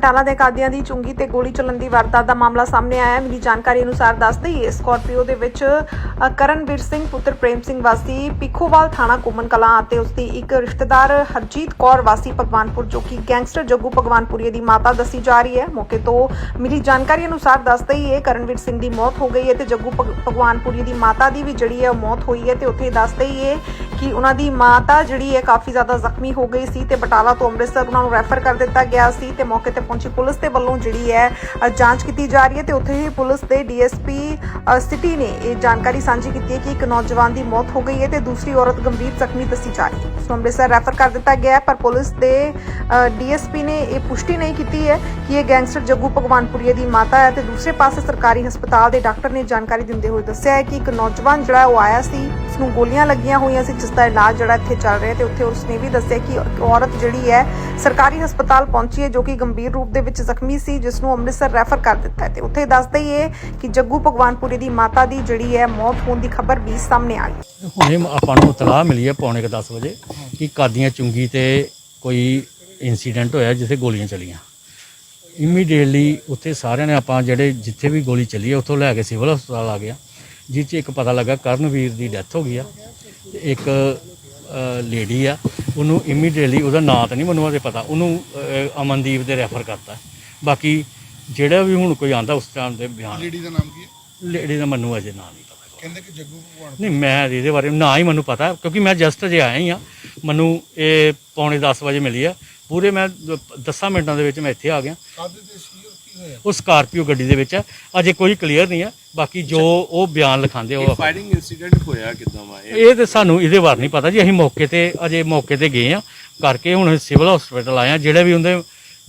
ਟਾਲਾ ਦੇ ਕਾਦੀਆਂ ਦੀ ਚੁੰਗੀ ਤੇ ਗੋਲੀ ਚੱਲਣ ਦੀ ਵਾਰਦਾਤ ਦਾ ਮਾਮਲਾ ਸਾਹਮਣੇ ਆਇਆ ਹੈ। ਮਿਲੀ ਜਾਣਕਾਰੀ ਅਨੁਸਾਰ ਦੱਸਦੇ ਦਈਏ, ਸਕਾਰਪੀਓ ਦੇ ਵਿੱਚ ਕਰਨਵੀਰ ਸਿੰਘ, ਪੁੱਤਰ ਪ੍ਰੇਮ ਸਿੰਘ ਵਾਸੀ ਪਿੱਖੋਵਾਲ ਥਾਣਾ ਕੋਮਨ ਕਲਾਂ ਅਤੇ ਉਸ ਦੀ ਇੱਕ ਰਿਸ਼ਤੇਦਾਰ ਹਰਜੀਤ ਕੌਰ ਵਾਸੀ ਭਗਵਾਨਪੁਰ, ਜੋ ਕਿ ਗੈਂਗਸਟਰ ਜੱਗੂ ਭਗਵਾਨਪੁਰੀ ਦੀ ਮਾਤਾ ਦੱਸੀ ਜਾ ਰਹੀ ਹੈ। ਮੌਕੇ ਤੋਂ ਮਿਲੀ ਜਾਣਕਾਰੀ ਅਨੁਸਾਰ ਦੱਸ ਦਈਏ, ਕਰਨਵੀਰ ਸਿੰਘ ਦੀ ਮੌਤ ਹੋ ਗਈ ਹੈ ਤੇ ਜੱਗੂ ਭਗ- ਭਗਵਾਨਪੁਰੀ ਦੀ ਮਾਤਾ ਦੀ ਵੀ ਜਿਹੜੀ ਹੈ ਉਹ ਮੌਤ ਹੋਈ ਹੈ ਤੇ ਉੱਥੇ ਦੱਸ ਦਈਏ ਕਿ ਉਹਨਾਂ ਦੀ ਮਾਤਾ ਜਿਹੜੀ ਹੈ ਕਾਫੀ ਜ਼ਿਆਦਾ ਜ਼ਖਮੀ ਹੋ ਗਈ ਸੀ ਤੇ ਬਟਾਲਾ ਤੋਂ ਅੰਮ੍ਰਿਤਸਰ ਉਹਨਾਂ ਨੂੰ ਰੈਫਰ ਕਰ ਦਿੱਤਾ ਗਿਆ ਸੀ ਤੇ ਮੌਕੇ ਤੇ ਪਹੁੰਚੀ। ਪੁਲਿਸ ਦੇ ਵੱਲੋਂ ਜਿਹੜੀ ਹੈ ਜਾਂਚ ਕੀਤੀ ਜਾ ਰਹੀ ਹੈ ਤੇ ਉੱਥੇ ਹੀ ਪੁਲਿਸ ਦੇ ਡੀਐਸਪੀ ਸਿਟੀ ਨੇ ਇਹ ਜਾਣਕਾਰੀ ਸਾਂਝੀ ਕੀਤੀ ਹੈ ਕਿ ਇੱਕ ਨੌਜਵਾਨ ਦੀ ਮੌਤ ਹੋ ਗਈ ਹੈ ਤੇ ਦੂਸਰੀ ਔਰਤ ਗੰਭੀਰ ਜ਼ਖਮੀ ਦੱਸੀ ਜਾ ਰਹੀ ਹੈ। ਉਸ ਨੂੰ ਅੰਮ੍ਰਿਤਸਰ ਰੈਫਰ ਕਰ ਦਿੱਤਾ ਗਿਆ ਹੈ, ਪਰ ਪੁਲਿਸ ਦੇ ਡੀਐਸਪੀ ਨੇ ਇਹ ਪੁਸ਼ਟੀ ਨਹੀਂ ਕੀਤੀ ਹੈ ਕਿ ਇਹ ਗੈਂਗਸਟਰ ਜੱਗੂ ਭਗਵਾਨਪੁਰੀਏ ਦੀ ਮਾਤਾ ਹੈ ਤੇ ਦੂਸਰੇ ਪਾਸੇ ਸਰਕਾਰੀ ਹਸਪਤਾਲ ਦੇ ਡਾਕਟਰ ਨੇ ਜਾਣਕਾਰੀ ਦਿੰਦੇ ਹੋਏ ਦੱਸਿਆ ਹੈ ਕਿ ਇੱਕ ਨੌਜਵਾਨ ਜਿਹੜਾ ਉਹ ਆਇਆ ਸੀ ਉਸ ਨੂੰ ਗੋਲੀਆਂ ਲੱਗੀਆਂ ਹੋਈਆਂ ਸੀ, ਜਿਸ ਦਾ ਇਲਾਜ ਜਿਹੜਾ ਇੱਥੇ ਚੱਲ ਰਿਹਾ ਤੇ ਉੱਥੇ ਉਸਨੇ ਵੀ ਦੱਸਿਆ ਕਿ ਔਰਤ ਜਿਹੜੀ ਹੈ ਸਰਕਾਰੀ ਹਸਪਤਾਲ ਪਹੁੰਚੀ ਹੈ, ਜੋ ਕਿ ਗੰਭੀਰ ਰੂਪ ਦੇ ਵਿੱਚ ਜ਼ਖਮੀ ਸੀ, ਜਿਸ ਨੂੰ ਅੰਮ੍ਰਿਤਸਰ ਰੈਫਰ ਕਰ ਦਿੱਤਾ ਹੈ ਤੇ ਉੱਥੇ ਦੱਸ ਦਈਏ ਕਿ ਜੱਗੂ ਭਗਵਾਨਪੁਰੀ ਦੀ ਮਾਤਾ ਦੀ ਜਿਹੜੀ ਹੈ ਮੌਤ ਹੋਣ ਦੀ ਖਬਰ ਵੀ ਸਾਹਮਣੇ ਆਈ ਹੁਣੇ ਆਪਾਂ ਨੂੰ ਇਤਲਾਹ ਮਿਲੀ ਹੈ ਪੌਣੇ ਕੁ 10 ਵਜੇ ਕਿ ਕਾਦੀਆਂ ਚੁੰਗੀ ਤੇ ਕੋਈ ਇਨਸੀਡੈਂਟ ਹੋਇਆ ਜਿੱਥੇ ਗੋਲੀਆਂ ਚਲੀਆਂ। ਇਮੀਡੀਏਟਲੀ ਉੱਥੇ ਸਾਰਿਆਂ ਨੇ ਆਪਾਂ ਜਿਹੜੇ ਜਿੱਥੇ ਵੀ ਗੋਲੀ ਚੱਲੀ ਹੈ, ਉੱਥੋਂ ਲੈ ਕੇ ਸਿਵਲ ਹਸਪਤਾਲ ਆ ਗਿਆ। ਜਿਸ 'ਚ ਇੱਕ ਪਤਾ ਲੱਗਾ ਕਰਨਵੀਰ ਦੀ ਡੈਥ ਹੋ ਗਈ ਆ ਤੇ ਇੱਕ ਲੇਡੀ ਆ ਉਹਨੂੰ ਇਮੀਡੀਏਟਲੀ ਉਹਦਾ ਨਾਂ ਤਾਂ ਨਹੀਂ ਮੈਨੂੰ ਅਜੇ ਪਤਾ ਉਹਨੂੰ ਅਮਨਦੀਪ ਦੇ ਰੈਫਰ ਕਰਤਾ। ਬਾਕੀ ਜਿਹੜਾ ਵੀ ਹੁਣ ਕੋਈ ਆਂਦਾ ਉਸ ਟਾਈਮ ਦੇ ਬਿਆਨ ਲੇਡੀ ਦਾ ਨਾਮ ਕੀ ਹੈ? ਲੇਡੀ ਦਾ ਮੈਨੂੰ ਅਜੇ ਨਾਂ ਨਹੀਂ ਪਤਾ। ਕਹਿੰਦੇ ਕਿ ਜੱਗੂ ਭਗਵਾਨ। ਨਹੀਂ ਮੈਂ ਇਹਦੇ ਬਾਰੇ ਨਾ ਹੀ ਮੈਨੂੰ ਪਤਾ ਕਿਉਂਕਿ ਮੈਂ ਜਸਟ ਅਜੇ ਆਇਆ ਹੀ ਆ। ਮੈਨੂੰ ਇਹ ਪੌਣੇ 10 ਵਜੇ ਮਿਲੀ ਆ। ਪੂਰੇ ਮੈਂ 10 ਮਿੰਟਾਂ ਦੇ ਵਿੱਚ ਮੈਂ ਇੱਥੇ ਆ ਗਿਆ ਕਾਦੇ ਤੇ ਸੀ ਔਰ ਕੀ ਹੋਇਆ ਉਹ ਸਕਾਰਪੀਓ ਗੱਡੀ ਦੇ ਵਿੱਚ ਹੈ ਅਜੇ ਕੋਈ ਕਲੀਅਰ ਨਹੀਂ ਹੈ ਬਾਕੀ ਜੋ ਉਹ ਬਿਆਨ ਲਿਖਾਉਂਦੇ ਉਹ ਆਪਾਂ- ਫਾਇਰਿੰਗ ਇਨਸੀਡੈਂਟ ਹੋਇਆ ਕਿਦਾਂ ਵਾ? ਇਹ ਇਹ ਤੇ ਸਾਨੂੰ ਇਹਦੇ ਬਾਰੇ ਨਹੀਂ ਪਤਾ ਜੀ। ਅਸੀਂ ਮੌਕੇ ਤੇ ਅਜੇ ਮੌਕੇ ਤੇ ਗਏ ਆ। ਕਰਕੇ ਹੁਣ ਸਿਵਲ ਹਸਪੀਟਲ ਆਏ ਆ। ਜਿਹੜੇ ਵੀ ਉਹਦੇ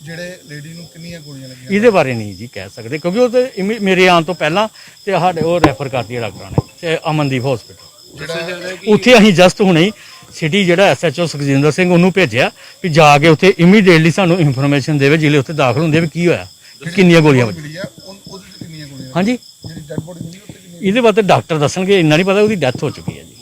ਜਿਹੜੇ ਲੇਡੀ ਨੂੰ ਕਿੰਨੀਆਂ ਗੋਲੀਆਂ ਲੱਗੀਆਂ ਇਹਦੇ ਬਾਰੇ ਨਹੀਂ ਜੀ ਕਹਿ ਸਕਦੇ ਕਿਉਂਕਿ ਉਹ ਤੇ ਇਮੀ- ਮੇਰੇ ਆਉਣ ਤੋਂ ਪਹਿਲਾਂ ਤੇ ਸਾਡੇ ਉਹ ਰੈਫਰ ਕਰਤੀ ਹੈ ਡਾਕਟਰਾਂ ਨੇ ਤੇ ਅਮਨਦੀਪ ਹਸਪੀਟਲ ਉੱਥੇ ਅਸੀਂ ਜਸਟ ਹੁਣੇ ਹੀ ਸਿਟੀ ਜਿਹੜਾ ਐਸਐਚਓ ਸੁਖਜਿੰਦਰ ਸਿੰਘ ਉਹਨੂੰ ਭੇਜਿਆ ਵੀ ਜਾ ਕੇ ਉੱਥੇ ਇਮੀਡੀਏਟਲੀ ਸਾਨੂੰ ਇਨਫੋਰਮੇਸ਼ਨ ਦੇਵੇ ਜਿਹੜੇ ਉੱਥੇ ਦਾਖਲ ਹੁੰਦੇ ਵੀ ਕੀ ਹੋਇਆ ਕਿੰਨੀਆਂ ਗੋਲੀਆਂ ਵੱਜੀਆਂ ਮਿਲੀ ਆ ਉਨ- ਉਹਦੇ ਤੇ ਕਿੰਨੀਆਂ ਗੋਲੀਆਂ ਹਾਂਜੀ। ਜਿਹੜੀ ਡੈਡ ਬੋਡੀ ਮਿਲੀ ਉੱਤੇ ਕਿੰਨੀਆਂ ਇਹਦੇ ਬਾਰੇ ਡਾਕਟਰ ਦੱਸਣਗੇ ਇੰਨਾ ਨਹੀਂ ਪਤਾ ਉਹਦੀ ਡੈਥ ਹੋ ਚੁੱਕੀ ਹੈ ਜੀ।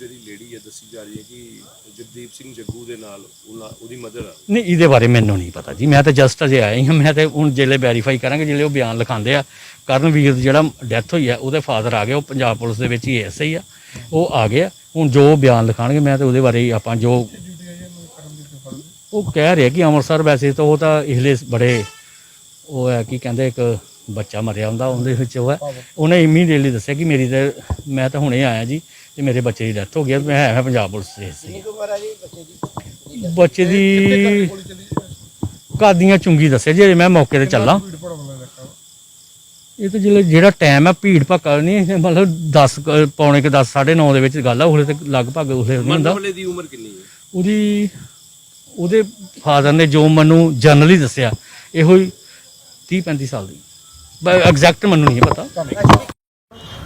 ਜਿਹੜੀ ਲੇਡੀ ਹੈ ਦੱਸੀ ਜਾ ਰਹੀ ਹੈ ਕਿ ਜਗਦੀਪ ਸਿੰਘ ਜੱਗੂ ਦੇ ਨਾਲ ਉਹਨਾਂ- ਉਹਦੀ ਮਦਰ ਆ। ਨਹੀਂ, ਇਹਦੇ ਬਾਰੇ ਮੈਨੂੰ ਨਹੀਂ ਪਤਾ ਜੀ। ਮੈਂ ਤਾਂ ਜਸਟ ਅਜੇ ਆਇਆ ਹੀ। ਹਾਂ ਮੈਂ ਤਾਂ ਹੁਣ ਜਿਹੜੇ ਵੈਰੀਫਾਈ ਕਰਾਂਗੇ, ਜਿਹੜੇ ਉਹ ਬਿਆਨ ਲਿਖਾਉਂਦੇ ਆ। ਕਰਨਵੀਰ ਜਿਹੜਾ ਡੈਥ ਹੋਈ ਆ, ਉਹਦੇ ਫਾਦਰ ਆ ਗਏ। ਉਹ ਪੰਜਾਬ ਪੁਲਿਸ ਦੇ ਵਿੱਚ ਹੀ ਐਸਆਈ ਆ। ਉਹ ਆ ਗਏ ਆ। ਹੁਣ ਜੋ ਬਿਆਨ ਲਿਖਾਣਗੇ ਮੈਂ ਤਾਂ ਉਹਦੇ ਬਾਰੇ ਹੀ ਆਪਾਂ ਜੋ ਉਹ ਕਹਿ ਰਿਹਾ ਕਿ ਅੰਮ੍ਰਿਤਸਰ ਵੈਸੇ ਤਾਂ ਉਹ ਤਾਂ ਇਸਲੇ ਬੜੇ ਉਹ ਹੈ, ਕੀ ਕਹਿੰਦੇ, ਇੱਕ ਬੱਚਾ ਮਰਿਆ ਹੁੰਦਾ, ਉਹਦੇ ਵਿੱਚ ਉਹ ਹੈ। ਉਹਨੇ ਇਮੀਡੀਏਟਲੀ ਦੱਸਿਆ ਕਿ ਮੇਰੀ ਤਾਂ ਮੈਂ ਤਾਂ ਹੁਣੇ ਆਇਆ ਜੀ। ਤੇ ਮੇਰੇ ਬੱਚੇ ਦੀ ਡੈਥ ਹੋ ਗਈ ਹੈ, ਮੈਂ ਹੈ ਪੰਜਾਬ ਪੁਲਿਸ ਦੇ ਸੀ। ਬੱਚੇ ਦੀ? ਕਾਦੀਆਂ ਚੁੰਗੀ ਦੱਸਿਆ ਜੇ ਮੈਂ ਮੌਕੇ ਤੇ ਚੱਲਾਂ। ਭੀੜ ਭੜਾਉਣ। ਇਹ ਤਾਂ ਜਿਹੜਾ ਜਿਹੜਾ ਟਾਈਮ ਹੈ ਭੀੜ ਭੱਕਾ ਨਹੀਂ ਇਹ ਮਤਲਬ 10 ਕੁ- ਪੌਣੇ ਕਿ 10 9:30 ਦੇ ਵਿੱਚ ਗੱਲ ਆ ਉਹਲੇ ਤੇ ਲਗਭਗ ਉਹਲੇ ਨਹੀਂ ਹੁੰਦਾ ਦੀ ਉਮਰ ਕਿੰਨੀ ਹੈ? ਉਹਦੀ ਉਹਦੇ ਫਾਦਰ ਨੇ ਜੋ ਮੈਨੂੰ ਜਨਰਲੀ ਦੱਸਿਆ ਇਹੋ ਹੀ 30 35 ਸਾਲ ਦੀ। ਐਗਜ਼ੈਕਟ ਮੈਨੂੰ ਨਹੀਂ ਪਤਾ।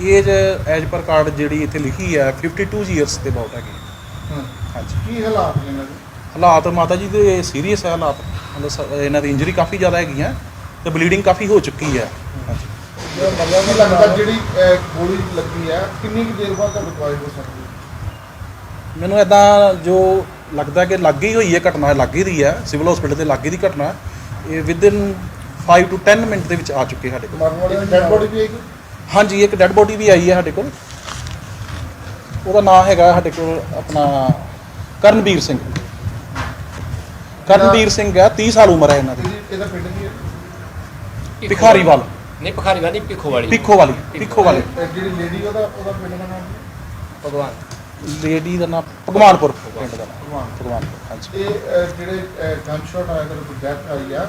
Age as per card ਜਿਹੜੀ ਇੱਥੇ ਲਿਖੀ ਹੈ 52 ਇਅਰਸ ਦੇ ਅਬਾਊਟ ਹੈਗੀ। ਹਾਂ। ਹਾਂਜੀ। ਕੀ ਹਾਲਾਤ ਨੇ ਇਹਨਾਂ ਦੇ? ਹਾਲਾਤ ਮਾਤਾ ਜੀ ਦੇ ਸੀਰੀਅਸ ਹੈ ਹਾਲਾਤ। ਮਤਲਬ ਸ- ਇਹਨਾਂ ਦੀ ਇੰਜਰੀ ਕਾਫੀ ਜ਼ਿਆਦਾ ਹੈਗੀਆਂ ਤੇ ਬਲੀਡਿੰਗ ਕਾਫੀ ਹੋ ਚੁੱਕੀ ਹੈ ਹਾਂਜੀ। ਕੀ ਲੱਗਦਾ ਜਿਹੜੀ ਅਹ, ਗੋਲੀ ਲੱਗੀ ਹੈ ਕਿੰਨੀ ਕੁ ਦੇਰ ਬਾਅਦ ਤੱਕ ਰਿਕਵਾਇਰ ਹੋ ਸਕਦੀ ਹੈ? ਮੈਨੂੰ ਇਦਾਂ ਜੋ ਲੱਗਦਾ ਕਿ ਲੱਗ ਹੀ ਹੋਈ ਹੈ ਘਟਨਾ ਲੱਗ ਹੀ ਰਹੀ ਹੈ ਸਿਵਲ ਹਸਪੀਟਲ ਦੇ ਲੱਗੇ ਦੀ ਘਟਨਾ। ਇਹ ਵਿਦਿਨ 5 ਟੂ 10 ਮਿੰਟ ਦੇ ਵਿੱਚ ਆ ਚੁੱਕੇ ਸਾਡੇ ਕੋਲ। ਮਰਨ ਵਾਲੇ ਦੀ ਡੈਡ ਬੋਡੀ ਵੀ ਆਈ ਹਾਂਜੀ ਇੱਕ ਡੈੱਡ ਬੋਡੀ ਵੀ ਆਈ ਹੈ ਸਾਡੇ ਕੋਲ। ਉਹਦਾ ਨਾਮ ਹੈਗਾ ਸਾਡੇ ਕੋਲ ਆਪਣਾ ਕਰਨਵੀਰ ਸਿੰਘ। ਕਰਨਵੀਰ ਸਿੰਘ ਹੈ 30 ਸਾਲ ਉਮਰ ਹੈ ਇਹਨਾਂ ਦੀ। ਇਹਦੀ ਪਿੰਡ ਕੀ ਹੈ? ਭਿਖਾਰੀਵਾਲ ਨਹੀਂ ਭਿਖਾਰੀ ਵਾਲੀ ਪਿੱਖੋ ਵਾਲੀ। ਪਿੱਖੋ ਵਾਲੀ ਪਿੱਖੋ ਵਾਲੀ। ਇਹ ਜਿਹੜੀ ਲੇਡੀ ਉਹਦਾ ਉਹਦਾ ਪਿੰਡ ਦਾ ਨਾਮ ਭਗਵਾਨ। ਲੇਡੀ ਦਾ ਨਾਮ ਭਗਵਾਨਪੁਰ। ਪਿੰਡ ਦਾ ਨਾਮ ਭਗਵਾਨਪੁਰ ਹਾਂਜੀ। ਇਹ ਅਹ, ਜਿਹੜੇ ਗਨ ਸ਼ਾਟ ਆਇਆ ਤੇ ਡੈਥ ਆਈ ਆ।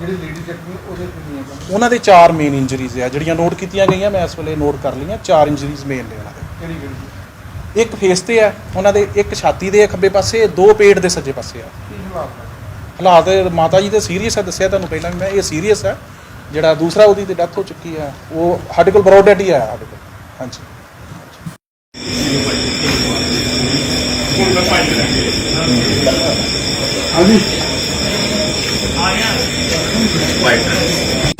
ਜਿਹੜੀ ਲੇਡੀ ਜ਼ਖਮੀ ਉਹਦੇ ਕਿੰਨੀਆਂ ਗਨ ਉਹਨਾਂ ਦੇ ਚਾਰ ਮੇਨ ਇੰਜਰੀਜ਼ ਆ ਜਿਹੜੀਆਂ ਨੋਟ ਕੀਤੀਆਂ ਗਈਆਂ ਮੈਂ ਇਸ ਵੇਲੇ ਨੋਟ ਕਰ ਲਈਆਂ ਚਾਰ ਇੰਜਰੀਜ਼ ਮੇਨ ਨੇ ਉਹਨਾਂ ਦੇ। ਕਿਹੜੀ ਕਿਹੜੀ ਇੱਕ ਫੇਸ ਤੇ ਆ ਉਹਨਾਂ ਦੇ ਇੱਕ ਛਾਤੀ ਦੇ ਖੱਬੇ ਪਾਸੇ ਦੋ ਪੇਟ ਦੇ ਸੱਜੇ ਪਾਸੇ ਆ। ਕੀ ਹਾਲਾਤ ਹੈ ਹਾਲਾਤ ਮਾਤਾ ਜੀ ਦੇ ਸੀਰੀਅਸ ਆ ਦੱਸਿਆ ਤੁਹਾਨੂੰ ਪਹਿਲਾਂ ਵੀ ਮੈਂ ਇਹ ਸੀਰੀਅਸ ਆ। ਜਿਹੜਾ ਦੂਸਰਾ ਉਹਦੀ ਤੇ ਡੈਥ ਹੋ ਚੁੱਕੀ ਆ ਉਹ ਸਾਡੇ ਕੋਲ ਬਰੋਡਡ ਹੀ ਆ ਸਾਡੇ ਕੋਲ। ਹਾਂਜੀ। ਹਾਂਜੀ। 外 니.